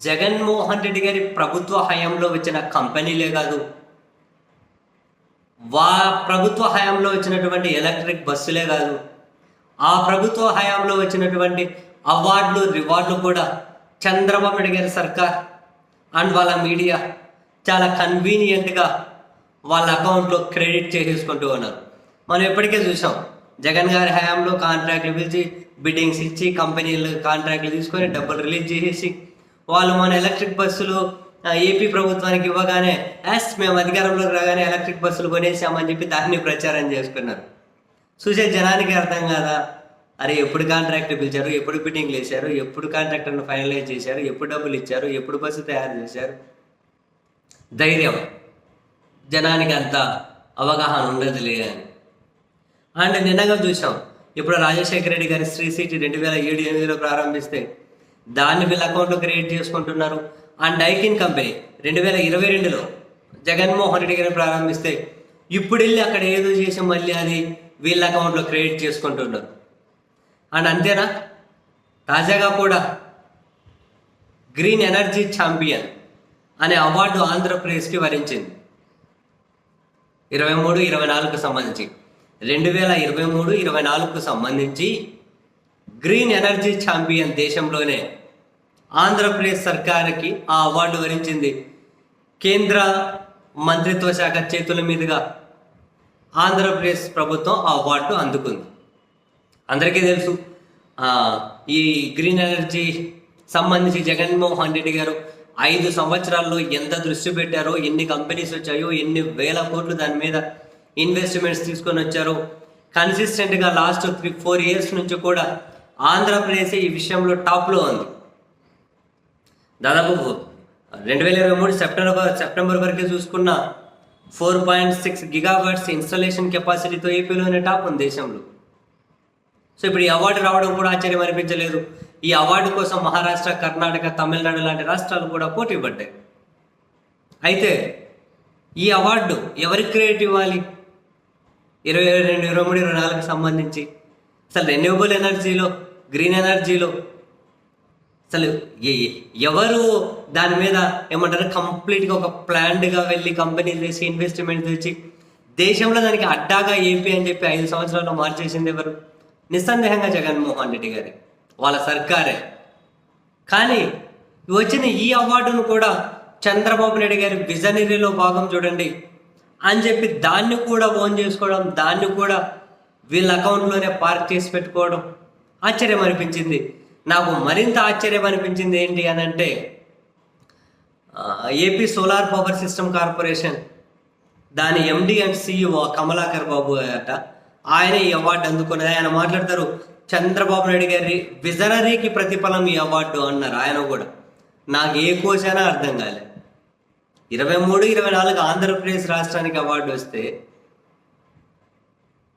జగన్మోహన్ రెడ్డి గారి ప్రభుత్వ హయాంలో వచ్చిన కంపెనీలే కాదు. వా ప్రభుత్వ హయాంలో వచ్చినటువంటి ఎలక్ట్రిక్ బస్సులే కాదు. ఆ ప్రభుత్వ హయాంలో వచ్చినటువంటి అవార్డులు రివార్డులు కూడా చంద్రబాబు నాయుడు గారి సర్కార్ అండ్ వాళ్ళ మీడియా చాలా కన్వీనియంట్గా వాళ్ళ అకౌంట్లో క్రెడిట్ చేసేసుకుంటూ ఉన్నారు. మనం ఎప్పటికే చూసాం జగన్ గారి హయాంలో కాంట్రాక్ట్లు పిలిచి బిడ్డింగ్స్ ఇచ్చి కంపెనీలు కాంట్రాక్ట్లు తీసుకొని డబ్బులు రిలీజ్ చేసేసి వాళ్ళు మన ఎలక్ట్రిక్ బస్సులు ఏపీ ప్రభుత్వానికి ఇవ్వగానే ఎస్ మేము అధికారంలోకి రాగానే ఎలక్ట్రిక్ బస్సులు కొనేసామని చెప్పి దాన్ని ప్రచారం చేసుకున్నారు. చూసే జనానికి అర్థం కాదా? అరే ఎప్పుడు కాంట్రాక్ట్ పిలిచారు? ఎప్పుడు బిడ్డింగ్లు వేశారు ఎప్పుడు కాంట్రాక్టర్ను ఫైనలైజ్ చేశారు? ఎప్పుడు డబ్బులు ఇచ్చారు? ఎప్పుడు బస్సు తయారు చేశారు? ధైర్యం. జనానికి అంత అవగాహన ఉండదులే అని. అండ్ నిన్నగా చూసాం. ఇప్పుడు రాజశేఖర రెడ్డి గారి శ్రీ సిటీ రెండు వేల ఏడు ఎనిమిదిలో ప్రారంభిస్తే దాన్ని వీళ్ళ అకౌంట్లో క్రియేట్ చేసుకుంటున్నారు. అండ్ డైకిన్ కంపెనీ రెండు వేల ఇరవై రెండులో జగన్మోహన్ రెడ్డి గారిని ప్రారంభిస్తే ఇప్పుడు వెళ్ళి అక్కడ ఏదో చేసి మళ్ళీ అది వీళ్ళ అకౌంట్లో క్రియేట్ చేసుకుంటున్నారు. అండ్ అంతేనా? తాజాగా కూడా గ్రీన్ ఎనర్జీ ఛాంపియన్ అనే అవార్డు ఆంధ్రప్రదేశ్కి వరించింది. ఇరవై మూడు ఇరవై నాలుగుకు సంబంధించి. రెండు వేల ఇరవై మూడు ఇరవై నాలుగుకు సంబంధించి గ్రీన్ ఎనర్జీ ఛాంపియన్ దేశంలోనే ఆంధ్రప్రదేశ్ సర్కారుకి ఆ అవార్డు వరించింది. కేంద్ర మంత్రిత్వ శాఖ చేతుల మీదుగా ఆంధ్రప్రదేశ్ ప్రభుత్వం ఆ అవార్డు అందుకుంది. అందరికీ తెలుసు ఈ గ్రీన్ ఎనర్జీ సంబంధించి జగన్మోహన్ రెడ్డి గారు ఐదు సంవత్సరాల్లో ఎంత దృష్టి పెట్టారో ఎన్ని కంపెనీస్ వచ్చాయో ఎన్ని వేల కోట్లు దాని మీద ఇన్వెస్ట్మెంట్స్ తీసుకొని వచ్చారో కన్సిస్టెంట్గా లాస్ట్ త్రీ ఫోర్ ఇయర్స్ నుంచి కూడా ఆంధ్రప్రదేశ్ ఈ విషయంలో టాప్లో ఉంది. దాదాపు రెండు వేల ఇరవై మూడు సెప్టెంబర్ సెప్టెంబర్ వరకే చూసుకున్న four point six gigawatts installation కెపాసిటీతో ఏపీలోనే టాప్ ఉంది దేశంలో. సో ఇప్పుడు ఈ అవార్డు రావడం కూడా ఆశ్చర్యం అనిపించలేదు. ఈ అవార్డు కోసం మహారాష్ట్ర కర్ణాటక తమిళనాడు లాంటి రాష్ట్రాలు కూడా పోటీ పడ్డాయి. అయితే ఈ అవార్డు ఎవరికి క్రెడిట్ ఇవ్వాలి? ఇరవై రెండు ఇరవై మూడు ఇరవై నాలుగుకి సంబంధించి. అసలు రెన్యూబుల్ ఎనర్జీలో గ్రీన్ ఎనర్జీలో అసలు ఎవరు దాని మీద ఏమంటారు? కంప్లీట్గా ఒక ప్లాన్డ్గా వెళ్ళి కంపెనీలు తెచ్చి ఇన్వెస్ట్మెంట్ తెచ్చి దేశంలో దానికి అడ్డాగా ఏపీ అని చెప్పి ఐదు సంవత్సరాల్లో మార్చేసింది ఎవరు? నిస్సందేహంగా జగన్మోహన్ రెడ్డి గారి. వాళ్ళ సర్కారే. కానీ వచ్చిన ఈ అవార్డును కూడా చంద్రబాబు నాయుడు గారి విజనరీలో భాగం చూడండి. అని చెప్పి దాన్ని కూడా ఓన్ చేసుకోవడం దాన్ని కూడా వీళ్ళ అకౌంట్లోనే పార్క్ చేసి పెట్టుకోవడం ఆశ్చర్యం అనిపించింది. నాకు మరింత ఆశ్చర్యం అనిపించింది ఏంటి అని అంటే AP solar power system corporation దాని MD and CEO Kamalakar Babu అట ఆయన ఈ అవార్డు అందుకున్నది. ఆయన మాట్లాడతారు చంద్రబాబు నాయుడు గారి విజనరీకి ప్రతిఫలం ఈ అవార్డు అన్నారు ఆయన కూడా. నాకు ఏ కోశానా అర్థం కాలే. ఇరవై మూడు ఇరవై నాలుగు ఆంధ్రప్రదేశ్ రాష్ట్రానికి అవార్డు వస్తే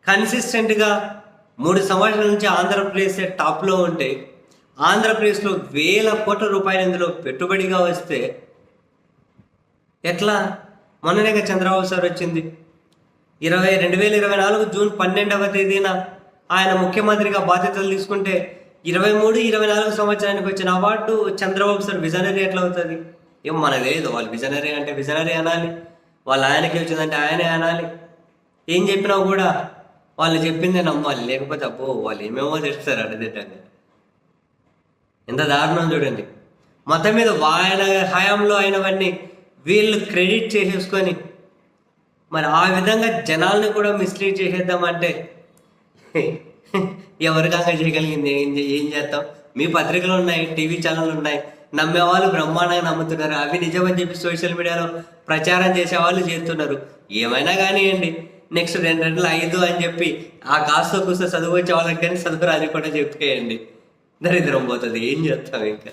కన్సిస్టెంట్గా మూడు సంవత్సరాల నుంచి ఆంధ్రప్రదేశ్ టాప్లో ఉంటే ఆంధ్రప్రదేశ్లో వేల కోట్ల రూపాయలు ఇందులో పెట్టుబడిగా వస్తే ఎట్లా? మొన్ననే చంద్రబాబు సార్ వచ్చింది. ఇరవై రెండు వేల ఇరవై నాలుగు జూన్ పన్నెండవ తేదీన ఆయన ముఖ్యమంత్రిగా బాధ్యతలు తీసుకుంటే ఇరవై మూడు ఇరవై నాలుగు సంవత్సరానికి వచ్చిన అవార్డు చంద్రబాబు సార్ విజనరీ ఎట్లా అవుతుంది? ఏం మన లేదు వాళ్ళు విజనరీ అంటే విజనరీ అనాలి. వాళ్ళ ఆయనకి వచ్చిందంటే ఆయనే అనాలి. ఏం చెప్పినా కూడా వాళ్ళు చెప్పిందే నమ్మాలి. లేకపోతే అబ్బో వాళ్ళు ఏమేమో తెస్తారు అడదిట్టంగా ఎంత దారుణం చూడండి. మొత్తం మీద ఆయన హయాంలో అయినవన్నీ వీళ్ళు క్రెడిట్ చేసేసుకొని మరి ఆ విధంగా జనాల్ని కూడా మిస్లీడ్ చేసేద్దామంటే ఎవరికంగా చేయగలిగింది? ఏం ఏం చేస్తాం? మీ పత్రికలు ఉన్నాయి టీవీ ఛానళ్ళు ఉన్నాయి. నమ్మేవాళ్ళు బ్రహ్మాండంగా నమ్ముతున్నారు. అవి నిజమని చెప్పి సోషల్ మీడియాలో ప్రచారం చేసే వాళ్ళు చేస్తున్నారు. ఏమైనా కానివ్వండి. నెక్స్ట్ రెండు రెండు ఐదు అని చెప్పి ఆ కాస్తో కూస్త చదువు వచ్చే వాళ్ళకి కానీ చదువు రాని కూడా చెప్పేయండి దరిద్రం పోతుంది. ఏం చేస్తాం ఇంకా?